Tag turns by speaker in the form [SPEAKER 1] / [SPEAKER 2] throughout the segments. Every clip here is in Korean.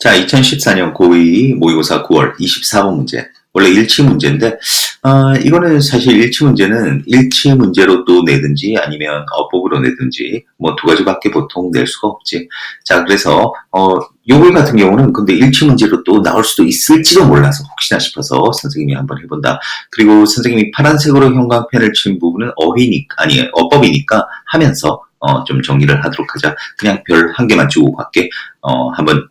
[SPEAKER 1] 자, 2014년 고2 모의고사 9월 24번 문제. 원래 일치 문제인데, 어, 이거는 사실 일치 문제는 일치 문제로 또 내든지 아니면 어법으로 내든지 뭐 두 가지밖에 보통 낼 수가 없지. 자, 그래서, 어, 요글 같은 경우는 근데 일치 문제로 또 나올 수도 있을지도 몰라서 혹시나 싶어서 선생님이 한번 해본다. 그리고 선생님이 파란색으로 형광펜을 친 부분은 어휘니까, 아니, 어법이니까 하면서 어, 좀 정리를 하도록 하자. 그냥 별 한 개만 주고 갈게. 어, 한번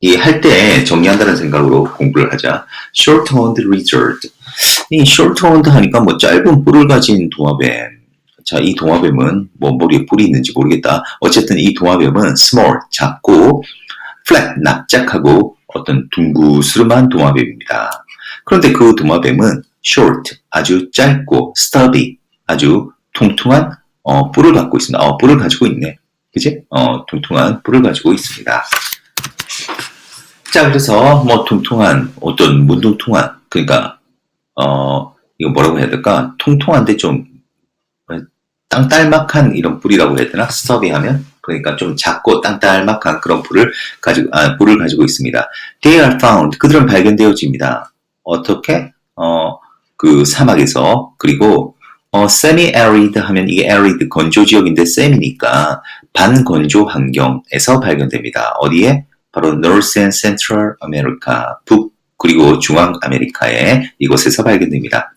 [SPEAKER 1] 이 할 때 정리한다는 생각으로 공부를 하자. short-horned lizard. 이 short-horned 하니까 뭐 짧은 뿔을 가진 도마뱀. 자, 이 도마뱀은 뭐 머리에 뿔이 있는지 모르겠다. 어쨌든 이 도마뱀은 small, 작고 flat, 납작하고 어떤 둥구스름한 도마뱀입니다. 그런데 그 도마뱀은 short, 아주 짧고 stubby, 아주 통통한 어, 뿔을 갖고 있습니다. 어, 뿔을 가지고 있네. 그지? 어, 통통한 뿔을 가지고 있습니다. 자, 그래서 뭐 통통한 어떤 문둥통한 그러니까 어 이거 뭐라고 해야 될까? 통통한데 좀 땅딸막한 이런 뿔이라고 해야 되나? 스터비하면 그러니까 좀 작고 땅딸막한 그런 뿔을 가지고 아 뿔을 가지고 있습니다. They are found 그들은 발견되어집니다. 어떻게? 어 그 사막에서 그리고 어, semi-arid 하면 이게 arid 건조 지역인데 semi니까 반건조 환경에서 발견됩니다. 어디에? 바로 North and Central America, 북 그리고 중앙 아메리카의 이곳에서 발견됩니다.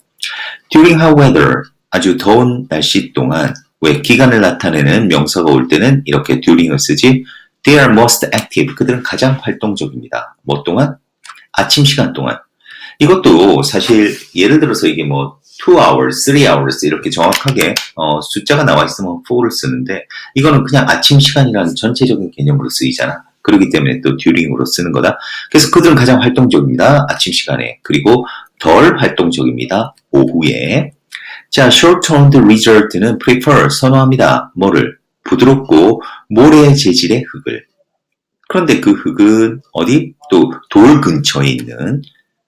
[SPEAKER 1] During hot weather, 아주 더운 날씨 동안 왜 기간을 나타내는 명사가 올 때는 이렇게 during을 쓰지? They are most active. 그들은 가장 활동적입니다. 뭐 동안? 아침 시간 동안. 이것도 사실 예를 들어서 이게 뭐 2 hours, 3 hours 이렇게 정확하게 어, 숫자가 나와 있으면 4를 쓰는데 이거는 그냥 아침 시간이라는 전체적인 개념으로 쓰이잖아. 그렇기 때문에 또 during으로 쓰는 거다. 그래서 그들은 가장 활동적입니다. 아침 시간에. 그리고 덜 활동적입니다. 오후에. 자, short-termed lizard는 prefer, 선호합니다. 뭐를? 부드럽고 모래 재질의 흙을. 그런데 그 흙은 어디? 또 돌 근처에 있는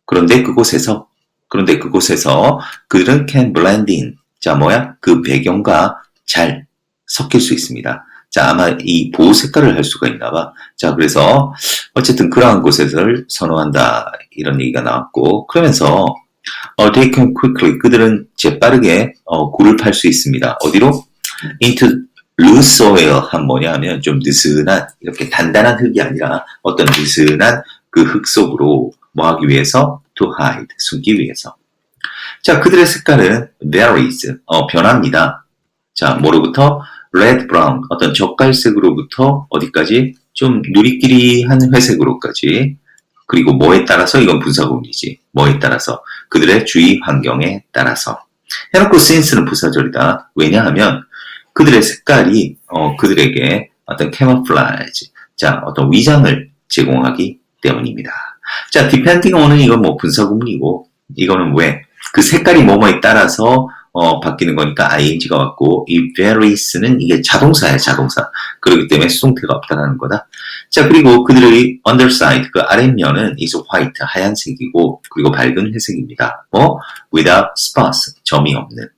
[SPEAKER 1] 그런데 그곳에서 그런데 그곳에서 그들은 can blend in. 자, 뭐야? 그 배경과 잘 섞일 수 있습니다. 자, 아마 이 보호 색깔을 할 수가 있나 봐. 자, 그래서 어쨌든 그러한 곳에서를 선호한다. 이런 얘기가 나왔고, 그러면서 어, they can quickly 그들은 재빠르게 어, 굴을 팔 수 있습니다. 어디로? into loose soil 한 뭐냐 하면 좀 느슨한 이렇게 단단한 흙이 아니라 어떤 느슨한 그 흙 속으로 뭐 하기 위해서 to hide 숨기 위해서. 자, 그들의 색깔은 varies 어, 변합니다. 자, 뭐로부터 red brown 어떤 젓갈색으로부터 어디까지? 좀 누리끼리한 회색으로까지. 그리고 뭐에 따라서 이건 분사구문이지. 뭐에 따라서? 그들의 주위 환경에 따라서. 해놓고 since는 부사절이다. 왜냐하면 그들의 색깔이 어, 그들에게 어떤 camouflage 자 어떤 위장을 제공하기 때문입니다. 자 depending on은 이건 뭐 분사구문이고 이거는 왜? 그 색깔이 뭐뭐에 따라서 어, 바뀌는 거니까 ing가 왔고 이 varies는 이게 자동사야 자동사. 그렇기 때문에 수동태가 없다는 거다. 자 그리고 그들의 underside 그 아랫면은 is white 하얀색이고 그리고 밝은 회색입니다. 뭐 without spots 점이 없는.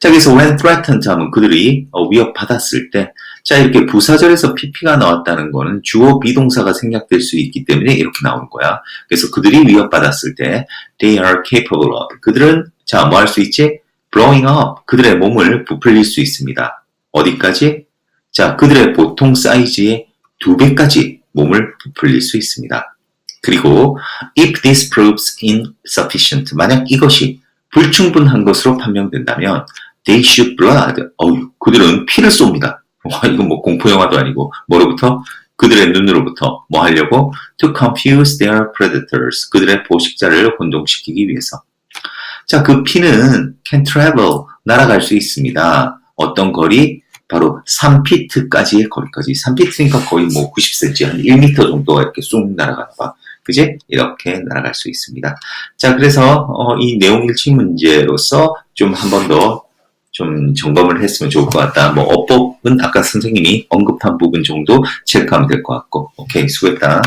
[SPEAKER 1] 자 그래서 when threatened 하면 그들이 어, 위협받았을 때 자 이렇게 부사절에서 pp가 나왔다는 거는 주어 비동사가 생략될 수 있기 때문에 이렇게 나오는 거야. 그래서 그들이 위협받았을 때 they are capable of. 그들은 자 뭐 할 수 있지 blowing up 그들의 몸을 부풀릴 수 있습니다. 어디까지? 자, 그들의 보통 사이즈의 두 배까지 몸을 부풀릴 수 있습니다. 그리고 if this proves insufficient 만약 이것이 불충분한 것으로 판명된다면 they shoot blood 어유 그들은 피를 쏩니다. 와 이건 뭐 공포 영화도 아니고 뭐로부터 그들의 눈으로부터 뭐 하려고 to confuse their predators 그들의 포식자를 혼동시키기 위해서 자, 그 피는 can travel, 날아갈 수 있습니다. 어떤 거리? 바로 3피트까지의 거리까지. 3피트니까 거의 뭐 90cm, 한 1m 정도가 이렇게 쑥 날아가나 봐. 그지? 이렇게 날아갈 수 있습니다. 자, 그래서 어, 이 내용 일치 문제로서 좀 한 번 더 좀 점검을 했으면 좋을 것 같다. 뭐 어법은 아까 선생님이 언급한 부분 정도 체크하면 될 것 같고. 오케이, 수고했다.